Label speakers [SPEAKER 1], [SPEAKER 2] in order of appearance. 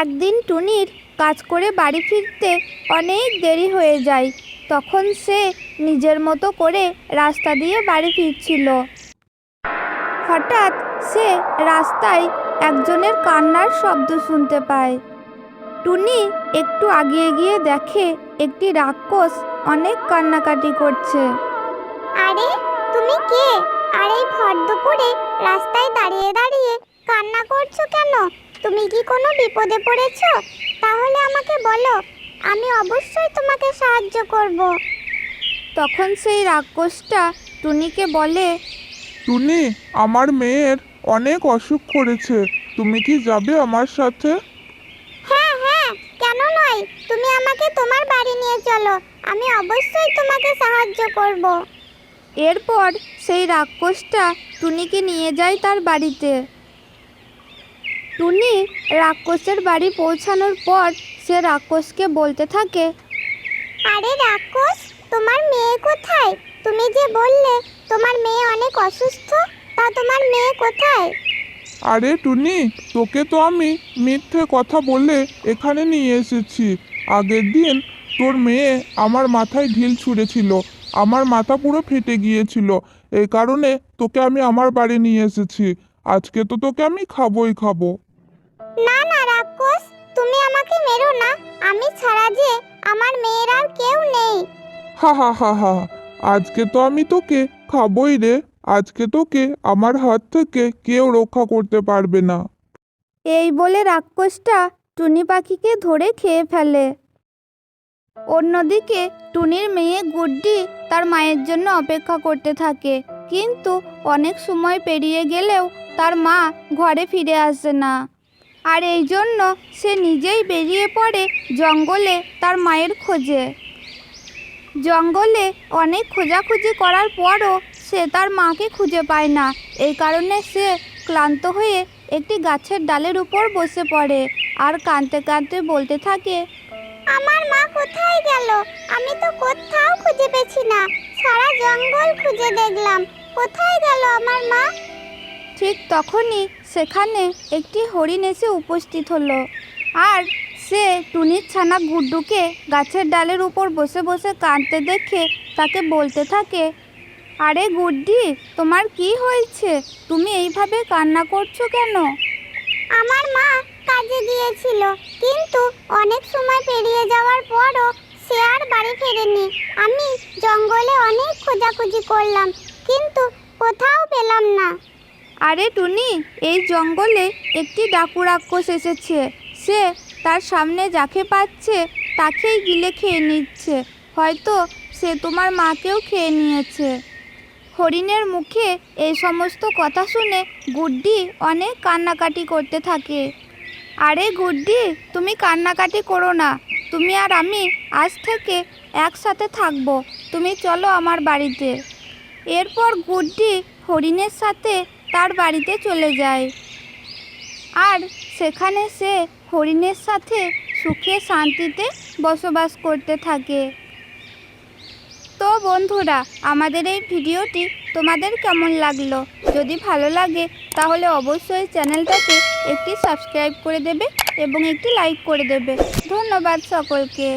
[SPEAKER 1] একদিন টুনির কাজ করে বাড়ি ফিরতে অনেক দেরি হয়ে যায়। তখন সে নিজের মতো করে রাস্তা দিয়ে বাড়ি ফিরছিল। হঠাৎ সে রাস্তায় একজনের কান্নার শব্দ শুনতে পায়। টুনি একটু আগিয়ে গিয়ে দেখে একটি রাক্ষস অনেক কান্নাকাটি করছে।
[SPEAKER 2] আরে, তুমি কে? আর এই ভর দুপুরে রাস্তায় দাঁড়িয়ে দাঁড়িয়ে কান্না করছ কেন? তুমি কি কোনো বিপদে পড়েছো? তাহলে আমাকে বলো আমি অবশ্যই তোমাকে সাহায্য করব।
[SPEAKER 1] তখন সেই রাক্ষসটা টুনিকে বলে
[SPEAKER 3] টুনি আমার মেয়ের অনেক অসুখ করেছে। তুমি কি যাবে আমার সাথে?
[SPEAKER 2] হ্যাঁ হ্যাঁ কেন নয়? তুমি আমাকে তোমার বাড়ি নিয়ে চলো। আমি অবশ্যই তোমাকে সাহায্য করব।
[SPEAKER 1] এরপর সেই রাক্ষসটা টুনিকে নিয়ে যায় তার বাড়িতে। টুনি রাক্ষসের বাড়ি পৌঁছানোর পর সে রাক্ষসকে বলতে থাকে
[SPEAKER 2] আরে রাক্ষস তোমার মেয়ে কোথায়? তুমি যে বললে তোমার মেয়ে অনেক অসুস্থ তা তোমার মেয়ে কোথায়?
[SPEAKER 3] আরে টুনি তোকে তো আমি মিথ্যে কথা বলে এখানে নিয়ে এসেছি। আগের দিন তোর মেয়ে আমার মাথায় ঢিল ছুঁড়েছিল আমার মাথা পুরো ফেটে গিয়েছিল এই কারণে তোকে আমি আমার বাড়ি নিয়ে এসেছি। আজকে তো তোকে আমি খাবোই খাব।
[SPEAKER 2] না না রাক্ষস তুমি আমাকে মেরো না। আমি ছাড়া যে আমার মেয়ের আর কেউ নেই।
[SPEAKER 3] হা হা হা হা আজকে তো আমি তোকে খাবোই রে। আজকে তোকে আমার হাত থেকে কেউ রক্ষা করতে পারবে না।
[SPEAKER 1] এই বলে রাক্ষসটা টুনি পাখিকে ধরে খেয়ে ফেলে। অন্যদিকে টুনির মেয়ে গুড্ডি তার মায়ের জন্য অপেক্ষা করতে থাকে। কিন্তু অনেক সময় পেরিয়ে গেলেও তার মা ঘরে ফিরে আসে না। আর এই জন্য সে নিজেই বেরিয়ে পড়ে জঙ্গলে তার মায়ের খোঁজে। জঙ্গলে অনেক খোঁজাখুঁজি করার পরও সে তার মাকে খুঁজে পায় না। এই কারণে সে ক্লান্ত হয়ে একটি গাছের ডালের উপর বসে পড়ে আর কাঁদতে কাঁদতে বলতে থাকে,
[SPEAKER 2] আমার মা কোথায় গেল? আমি তো কোথাও খুঁজে পেছি না। সারা জঙ্গল খুঁজে দেখলাম। কোথায় গেল আমার মা?
[SPEAKER 1] ঠিক তখনই সেখানে একটি হরিণ এসে উপস্থিত হলো। আর সে টুনির ছানা গুড্ডুকে গাছের ডালের উপর বসে বসে কাঁদতে দেখে তাকে বলতে থাকে, আরে গুড্ডি, তোমার কি হয়েছে? তুমি এইভাবে কান্না করছ কেন?
[SPEAKER 2] আমার মা কাজে গিয়েছিল কিন্তু অনেক সময় পেরিয়ে যাওয়ার পরও সে আর বাড়ি ফেরেনি। আমি জঙ্গলে অনেক খোঁজাখুঁজি করলাম, কিন্তু কোথাও পেলাম না।
[SPEAKER 1] আরে টুনি, এই জঙ্গলে একটি ডাকু রাক্ষস এসেছে। সে তার সামনে যাকে পাচ্ছে তাকেই গিলে খেয়ে নিচ্ছে। হয়তো সে তোমার মাকেও খেয়ে নিয়েছে। হরিণের মুখে এই সমস্ত কথা শুনে গুড্ডি অনেক কান্নাকাটি করতে থাকে। আরে গুড্ডি, তুমি কান্নাকাটি করো না। তুমি আর আমি আজ থেকে একসাথে থাকব। তুমি চলো আমার বাড়িতে। এরপর গুড্ডি হরিণের সাথে তার বাড়িতে চলে যায়। আর সেখানে সে হরিণের সাথে সুখে শান্তিতে বসবাস করতে থাকে। তো বন্ধুরা, আমাদের এই ভিডিওটি তোমাদের কেমন লাগল? যদি ভালো লাগে, তাহলে অবশ্যই চ্যানেলটাকে একটি সাবস্ক্রাইব করে দেবে এবং একটি লাইক করে দেবে। ধন্যবাদ সকলকে।